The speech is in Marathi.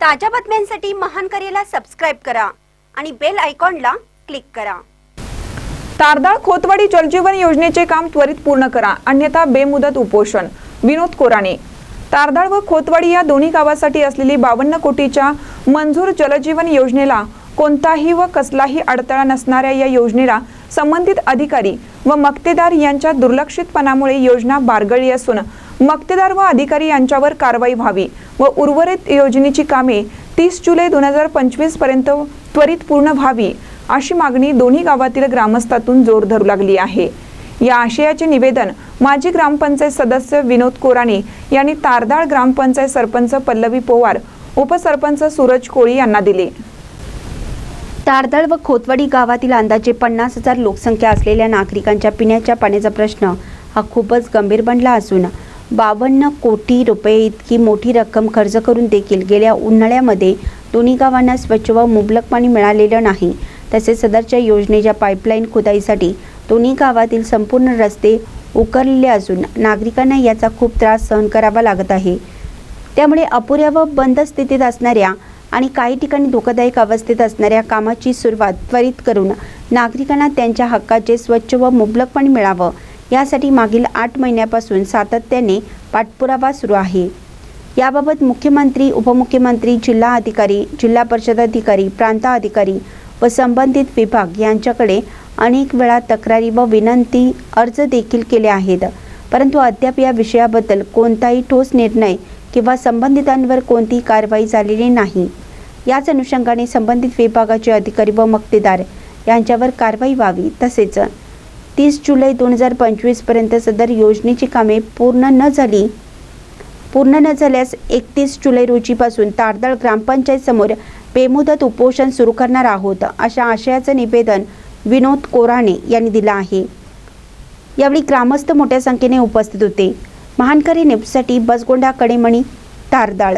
ताज्या बातम्यांसाठी महान करेला सबस्क्राईब करा आणि बेल आयकॉनला क्लिक करा. तारदाळ खोतवाडी जलजीवन योजनेचे काम त्वरित पूर्ण करा. अन्यथा बेमुदत उपोषण. विनोद कोराणे. तारदाळ व खोतवाडी या दोन्ही गावासाठी असलेली बावन्न कोटीच्या मंजूर जलजीवन योजनेला कोणताही व कसलाही अडथळा नसणाऱ्या या योजनेला संबंधित अधिकारी व मक्तेदार यांच्या दुर्लक्षितपणामुळे योजना बारगळली असून मक्तेदार व अधिकारी यांच्यावर कारवाई व्हावी व उर्वरित योजनेची कामे तीस जुलै दोन हजार पंचवीसपर्यंत त्वरित पूर्ण व्हावी अशी मागणी दोन्ही गावातील ग्रामस्थातून जोर धरू लागली आहे. या आशयाचे निवेदन माजी ग्रामपंचायत सदस्य विनोद कोराणे यांनी तारदाळ ग्रामपंचायत सरपंच पल्लवी पोवार उपसरपंच सूरज कोळी यांना दिले. तारदळ व खोतवाडी गावातील अंदाजे पन्नास हजार लोकसंख्या असलेल्या नागरिकांच्या पिण्याच्या पाण्याचा प्रश्न हा खूपच गंभीर बनला असून बावन्न कोटी रुपये इतकी मोठी रक्कम खर्च करून देखील गेल्या उन्हाळ्यामध्ये दोन्ही गावांना स्वच्छ व मुबलक पाणी मिळालेलं नाही. तसेच सदरच्या योजनेच्या पाईपलाईन खोदाईसाठी दोन्ही गावातील संपूर्ण रस्ते उकरलेले असून नागरिकांना याचा खूप त्रास सहन करावा लागत आहे. त्यामुळे अपुऱ्या व बंद स्थितीत असणाऱ्या आणि काही ठिकाणी धोकादायक अवस्थेत असणाऱ्या कामाची सुरुवात त्वरित करून नागरिकांना त्यांच्या हक्काचे स्वच्छ व मुबलक पाणी मिळावं यासाठी मागील आठ महिन्यापासून सातत्याने पाठपुरावा सुरू आहे. याबाबत मुख्यमंत्री उपमुख्यमंत्री जिल्हा अधिकारी जिल्हा परिषद अधिकारी प्रांताधिकारी व संबंधित विभाग यांच्याकडे अनेक वेळा तक्रारी व विनंती अर्ज देखील केले आहेत. परंतु अद्याप या विषयाबद्दल कोणताही ठोस निर्णय किंवा संबंधितांवर कोणतीही कारवाई झालेली नाही. याच अनुषंगाने संबंधित विभागाचे अधिकारी व मक्तेदार यांच्यावर कारवाई व्हावी तसेच तीस जुलै दोन हजार पंचवीसपर्यंत सदर योजनेची कामे पूर्ण न झाली. पूर्ण न झाल्यास एकतीस जुलै रोजीपासून तारदाळ ग्रामपंचायत समोर बेमुदत उपोषण सुरू करणार आहोत अशा आशयाचं निवेदन विनोद कोराणे यांनी दिलं आहे. यावेळी ग्रामस्थ मोठ्या संख्येने उपस्थित होते. महानकरी नेपसाठी बसगोंडा कडेमणी तारदाळ.